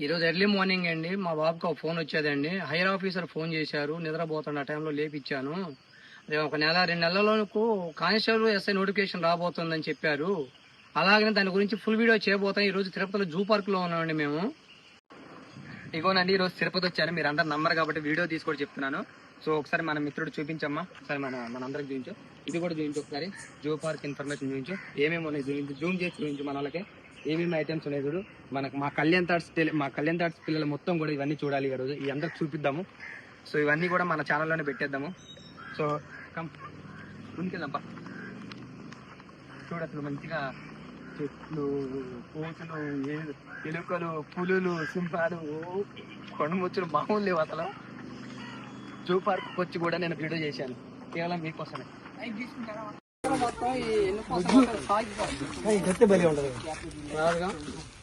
ఈరోజు early morning అండి. మా బాబుకి ఒక ఫోన్ వచ్చేదండి. హైర్ ఆఫీసర్ ఫోన్ చేశారు. నిద్రపోతున్న ఆ టైంలో లేపిచ్చాను. అదే ఒక నెల రెండు నెలలకు కానిస్టేబుల్ ఎస్ఐ నోటిఫికేషన్ రాబోతుందని చెప్పారు. అలాగనే దాని గురించి ఫుల్ వీడియో చేయబోతాం ఈ రోజు తిరుపతిలో జూ పార్క్లో ఉన్నామండి మేము. ఇగోనండి ఈరోజు తిరుపతి వచ్చాను మీరు అందరు నంబర్ కాబట్టి వీడియో తీసి కూడా చెప్తున్నాను. సో ఒకసారి మన మిత్రుడు చూపించమ్మా. ఒకసారి మన మనందరికి చూపించు. ఇది కూడా చూపించు ఒకసారి. జూ పార్క్ ఇన్ఫర్మేషన్ చూపించు. ఏమేమి ఉన్నాయి? చూపించు జూమ్ చేసి చూపించు మన వాళ్ళకి. ఏమేమి ఐటమ్స్ ఉన్నాయి చూడు? మనకు మా కళ్యాణ్ థాట్స్ మా కళ్యాణ్ థాట్స్ పిల్లలు మొత్తం కూడా ఇవన్నీ చూడాలి ఈరోజు. రోజు ఈ అందరికి చూపిద్దాము. సో ఇవన్నీ కూడా మన ఛానల్లోనే పెట్టేద్దాము. సో కం ముందుకెళ్దాంపా. చూడు అసలు మంచిగా చెట్లు కోతులు ఎలుకలు పులులు సింహాలు కొండముచ్చులు మామూలు లేవు అసలు. జూ పార్క్ వచ్చి కూడా నేను వీడియో చేశాను. కేవలం మీకోసమే.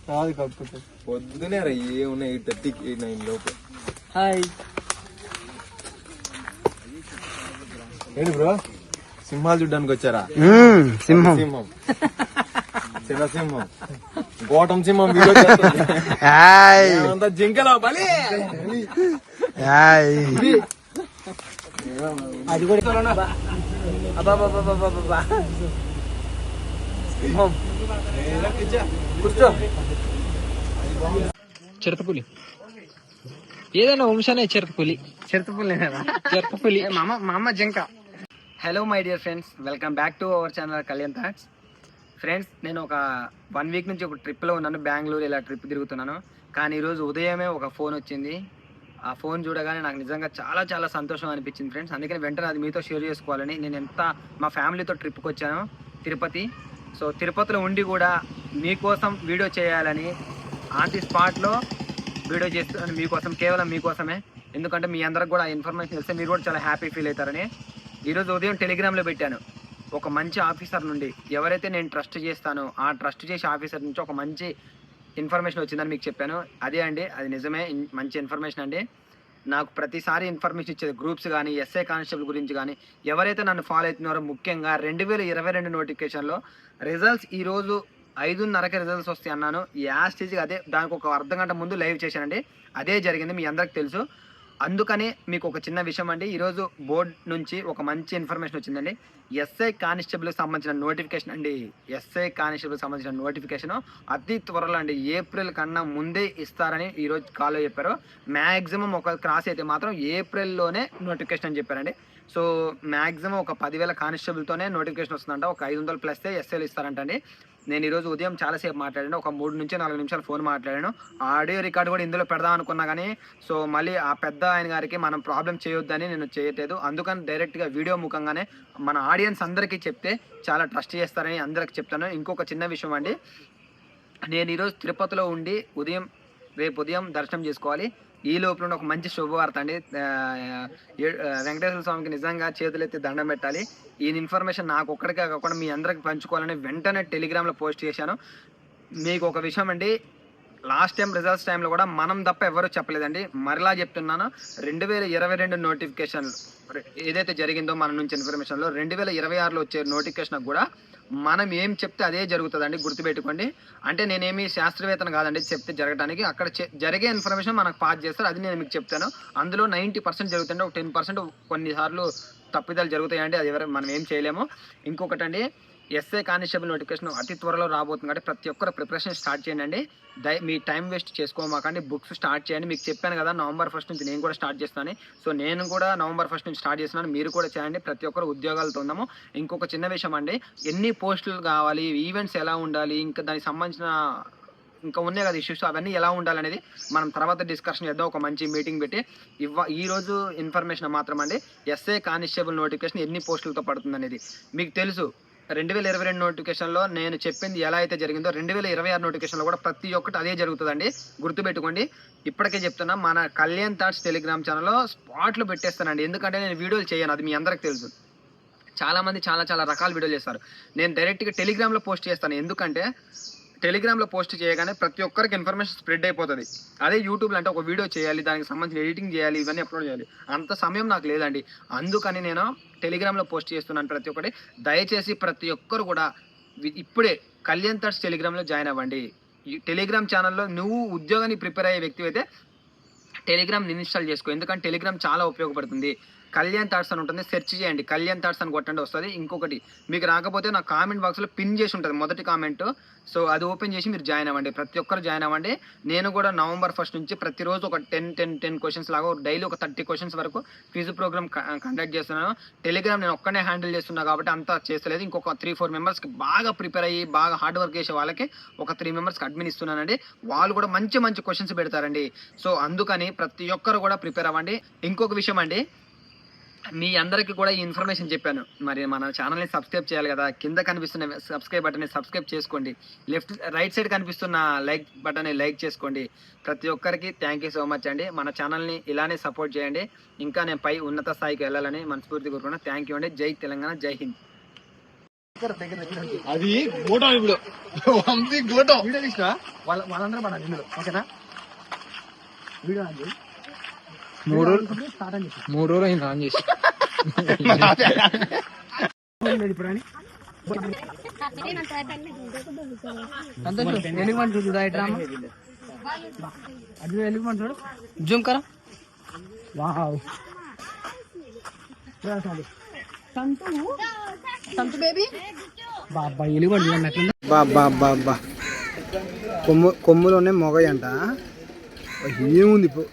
రాదు కాకపోతే పొద్దునే రా ఏమున్నాయి ఎయిట్ నైన్ లోపు హాయ్ ఏంటి బ్రో సింహాలు చూడడానికి వచ్చారా? సింహం. సింహం. చిన్న సింహం. గోటం సింహం వీడియో ఏమంతా జింకలో బలి అది కూడా కూర్చో. చిరతపులి. ఏదైనా వంశానే చిరతపులి. చిరతపులి చిరతపులి. మా అమ్మ మా అమ్మ జింక. Hello my dear friends welcome back to our channel Kalyan thoughts friends నేను ఒక వన్ వీక్ నుంచి ఒక ట్రిప్లో ఉన్నాను. బెంగళూరు ఇలా ట్రిప్ తిరుగుతున్నాను. కానీ ఈరోజు ఉదయమే ఒక ఫోన్ వచ్చింది. ఆ ఫోన్ చూడగానే నాకు నిజంగా చాలా చాలా సంతోషం అనిపించింది ఫ్రెండ్స్. అందుకని వెంటనే అది మీతో షేర్ చేసుకోవాలని నేను ఎంత మా ఫ్యామిలీతో ట్రిప్కి వచ్చాను తిరుపతి. సో తిరుపతిలో ఉండి కూడా మీకోసం వీడియో చేయాలని ఆన్ ది స్పాట్లో వీడియో చేస్తున్నాను మీకోసం కేవలం మీకోసమే. ఎందుకంటే మీ అందరికి కూడా ఇన్ఫర్మేషన్ ఇస్తే మీరు కూడా చాలా హ్యాపీ ఫీల్ అవుతారని ఈరోజు ఉదయం టెలిగ్రామ్లో పెట్టాను. ఒక మంచి ఆఫీసర్ నుండి ఎవరైతే నేను ట్రస్ట్ చేస్తానో ఆ ట్రస్ట్ చేసే ఆఫీసర్ నుంచి ఒక మంచి ఇన్ఫర్మేషన్ వచ్చిందని మీకు చెప్పాను. అదే అండి అది నిజమే మంచి ఇన్ఫర్మేషన్ అండి. నాకు ప్రతిసారి ఇన్ఫర్మేషన్ ఇచ్చేది గ్రూప్స్ కానీ ఎస్ఐ కానిస్టేబుల్ గురించి కానీ ఎవరైతే నన్ను ఫాలో అవుతున్నారో ముఖ్యంగా రెండు వేల ఇరవై రెండు నోటిఫికేషన్లో రిజల్ట్స్ ఈరోజు ఐదున్నరకి రిజల్ట్స్ వస్తాయి అన్నాను. యా స్టేజ్కి అదే దానికి ఒక అర్ధ గంట ముందు లైవ్ చేశానండి. అదే జరిగింది మీ అందరికి తెలుసు. అందుకని మీకు ఒక చిన్న విషయం అండి. ఈరోజు బోర్డ్ నుంచి ఒక మంచి ఇన్ఫర్మేషన్ వచ్చిందండి. ఎస్ఐ కానిస్టేబుల్కి సంబంధించిన నోటిఫికేషన్ అండి. ఎస్ఐ కానిస్టేబుల్కి సంబంధించిన నోటిఫికేషన్ అతి త్వరలో అండి. ఏప్రిల్ కన్నా ముందే ఇస్తారని ఈరోజు కాల్లో చెప్పారు. మ్యాక్సిమం ఒక క్రాస్ అయితే మాత్రం ఏప్రిల్లోనే నోటిఫికేషన్ అని చెప్పారండి. సో మ్యాక్సిమం ఒక పదివేల కానిస్టేబుల్తోనే నోటిఫికేషన్ వస్తుందంట. ఒక ఐదు వందలు ప్లస్ ఎస్ఐలు ఇస్తారంటండి. నేను ఈరోజు ఉదయం చాలాసేపు మాట్లాడాను. ఒక మూడు నుంచి నాలుగు నిమిషాలు ఫోన్ మాట్లాడాను. ఆడియో రికార్డ్ కూడా ఇందులో పెడదాం అనుకున్నా కానీ సో మళ్ళీ ఆ పెద్ద ఆయన గారికి మనం ప్రాబ్లం చేయొద్దని నేను చేయట్లేదు. అందుకని డైరెక్ట్గా వీడియో ముఖంగానే మన ఆడియన్స్ అందరికీ చెప్తే చాలా ట్రస్ట్ చేస్తారని అందరికి చెప్తాను. ఇంకొక చిన్న విషయం అండి. నేను ఈరోజు తిరుపతిలో ఉండి ఉదయం రేపు ఉదయం దర్శనం చేసుకోవాలి. ఈ లోపల ఒక మంచి శుభవార్త అండి. వెంకటేశ్వర స్వామికి నిజంగా చేతులెత్తి దండం పెట్టాలి. ఈ ఇన్ఫర్మేషన్ నాకు ఒక్కడికే కాకుండా మీ అందరికి పంచుకోవాలని వెంటనే టెలిగ్రామ్లో పోస్ట్ చేశాను. మీకు ఒక విషయం అండి లాస్ట్ టైం రిజల్ట్స్ టైంలో కూడా మనం తప్ప ఎవరు చెప్పలేదండి. మరలా చెప్తున్నాను రెండు వేల ఇరవై రెండు నోటిఫికేషన్ ఏదైతే జరిగిందో మన నుంచి ఇన్ఫర్మేషన్లో రెండు వేల ఇరవై ఆరులో వచ్చే నోటిఫికేషన్ కూడా మనం ఏం చెప్తే అదే జరుగుతుందండి గుర్తుపెట్టుకోండి. అంటే నేనేమి శాస్త్రవేత్తను కాదండి చెప్తే జరగడానికి అక్కడ జరిగే ఇన్ఫర్మేషన్ మనకు పాస్ చేస్తారు అది నేను మీకు చెప్తాను. అందులో నైంటీ పర్సెంట్ జరుగుతుంది ఒక టెన్ పర్సెంట్ కొన్నిసార్లు తప్పిదాలు జరుగుతాయండి అది ఎవరు మనం ఏం చేయలేము. ఇంకొకటి అండి ఎస్ఏ కానిస్టేబుల్ నోటిఫికేషన్ అతి త్వరలో రాబోతుంది కాబట్టి ప్రతి ఒక్కరు ప్రిపరేషన్ స్టార్ట్ చేయండి. దయ మీ టైం వేస్ట్ చేసుకోమాకండి. బుక్స్ స్టార్ట్ చేయండి. మీకు చెప్పాను కదా నవంబర్ ఫస్ట్ నుంచి నేను కూడా స్టార్ట్ చేస్తాను సో నేను కూడా నవంబర్ ఫస్ట్ నుంచి స్టార్ట్ చేస్తున్నాను. మీరు కూడా చేయండి. ప్రతి ఒక్కరు ఉద్యోగాలతో ఉందాము ఇంకొక చిన్న విషయం అండి. ఎన్ని పోస్టులు కావాలి ఈవెంట్స్ ఎలా ఉండాలి ఇంకా దానికి సంబంధించిన ఇంకా ఉన్నాయి కదా ఇష్యూస్. అవన్నీ ఎలా ఉండాలనేది మనం తర్వాత డిస్కషన్ చేద్దాం. ఒక మంచి మీటింగ్ పెట్టి ఇవ్వ ఈ రోజు ఇన్ఫర్మేషన్ మాత్రం అండి. ఎస్ఏ కానిస్టేబుల్ నోటిఫికేషన్ ఎన్ని పోస్టులతో పడుతుంది అనేది మీకు తెలుసు. రెండు వేల ఇరవై రెండు నోటిఫికేషన్లో నేను చెప్పింది ఎలా అయితే జరిగిందో రెండు వేల ఇరవై ఆరు నోటిఫికేషన్లో కూడా ప్రతి ఒక్కటి అదే జరుగుతుందండి. గుర్తుపెట్టుకోండి. ఇప్పటికే చెప్తున్నా మన కళ్యాణ్ థాట్స్ టెలిగ్రామ్ ఛానల్లో స్పాట్లు పెట్టేస్తానండి. ఎందుకంటే నేను వీడియోలు చేయను అది మీ అందరికి తెలుసు. చాలామంది చాలా చాలా రకాల వీడియోలు చేస్తారు. నేను డైరెక్ట్గా టెలిగ్రామ్లో పోస్ట్ చేస్తాను. ఎందుకంటే టెలిగ్రామ్లో పోస్ట్ చేయగానే ప్రతి ఒక్కరికి ఇన్ఫర్మేషన్ స్ప్రెడ్ అయిపోతుంది. అదే యూట్యూబ్లో అంటే ఒక వీడియో చేయాలి దానికి సంబంధించిన ఎడిటింగ్ చేయాలి ఇవన్నీ అప్లోడ్ చేయాలి. అంత సమయం నాకు లేదండి. అందుకని నేను టెలిగ్రామ్లో పోస్ట్ చేస్తున్నాను ప్రతి ఒక్కటి. దయచేసి ప్రతి ఒక్కరు కూడా ఇప్పుడే కళ్యాణ్ థర్స్ టెలిగ్రామ్లో జాయిన్ అవ్వండి. ఈ టెలిగ్రామ్ ఛానల్లో నువ్వు ఉద్యోగాన్ని ప్రిపేర్ అయ్యే వ్యక్తి అయితే టెలిగ్రామ్ ఇన్స్టాల్ చేసుకో. ఎందుకంటే టెలిగ్రామ్ చాలా ఉపయోగపడుతుంది. కళ్యాణ్ థాట్స్ అని ఉంటుంది సెర్చ్ చేయండి. కళ్యాణ్ థాట్స్ అని కొట్టండి వస్తుంది. ఇంకొకటి మీకు రాకపోతే నా కామెంట్ బాక్స్లో పిన్ చేసి ఉంటుంది మొదటి కామెంట్ సో అది ఓపెన్ చేసి మీరు జాయిన్ అవ్వండి. ప్రతి ఒక్కరు జాయిన్ అవ్వండి. నేను కూడా నవంబర్ ఫస్ట్ నుంచి ప్రతిరోజు ఒక టెన్ టెన్ టెన్ క్వశ్చన్స్ లాగా డైలీ ఒక థర్టీ క్వశ్చన్స్ వరకు క్విజ్ ప్రోగ్రామ్ కండక్ట్ చేస్తున్నాను. టెలిగ్రామ్ నేను ఒక్కనే హ్యాండిల్ చేస్తున్నా కాబట్టి అంతా చేస్తలేదు. ఇంకొక త్రీ ఫోర్ మెంబర్స్కి బాగా ప్రిపేర్ అయ్యి బాగా హార్డ్ వర్క్ చేసే వాళ్ళకి ఒక త్రీ మెంబర్స్కి అడ్మిన్ ఇస్తున్నానండి. వాళ్ళు కూడా మంచి మంచి క్వశ్చన్స్ పెడతారండి. సో అందుకని ప్రతి ఒక్కరు కూడా ప్రిపేర్ అవ్వండి. ఇంకొక విషయం అండి. మీ అందరికీ కూడా ఈ ఇన్ఫర్మేషన్ చెప్పాను. మరి మన ఛానల్ని సబ్స్క్రైబ్ చేయాలి కదా. కింద కనిపిస్తున్న సబ్స్క్రైబ్ బటన్ని సబ్స్క్రైబ్ చేసుకోండి. లెఫ్ట్ రైట్ సైడ్ కనిపిస్తున్న లైక్ బటన్ని లైక్ చేసుకోండి. ప్రతి ఒక్కరికి థ్యాంక్ యూ సో మచ్ అండి. మన ఛానల్ని ఇలానే సపోర్ట్ చేయండి. ఇంకా నేను పై ఉన్నత స్థాయికి వెళ్ళాలని మనస్ఫూర్తి కోరుకున్నా. థ్యాంక్ యూ అండి. జై తెలంగాణ జై హింద్. అది గోటం ఇప్పుడు. వీడియో తీసిన వాళ్ళ వాళ్ళందరూ పడాలి ఇందులో. ఓకేనా? వీడియో అండి మూడు రోజులు అని మూడు రోజులు అయింది ఆన్ చేసి. ఎలుగు మంచి చూడు డ్రామా. అది ఎలుగు మంచి చూడు జూమ్ కరా వావ్ బాబా చూడండి కొమ్ము కొమ్ములోనే మొగయి అంట ఏముంది ఇప్పుడు?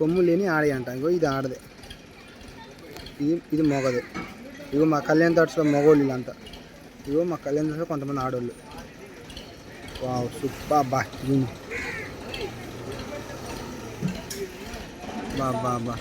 కొమ్ము లేని ఆడి అంట ఇగో ఇది ఆడదే ఇది ఇది మొగదే ఇగో మా కళ్యాణ్ థాట్స్లో మగోళ్ళు వీళ్ళంతా ఇగో మా కళ్యాణ్ థాట్స్లో కొంతమంది ఆడోళ్ళు వావ్ సూపర్ బా జూమ్ బా బా బా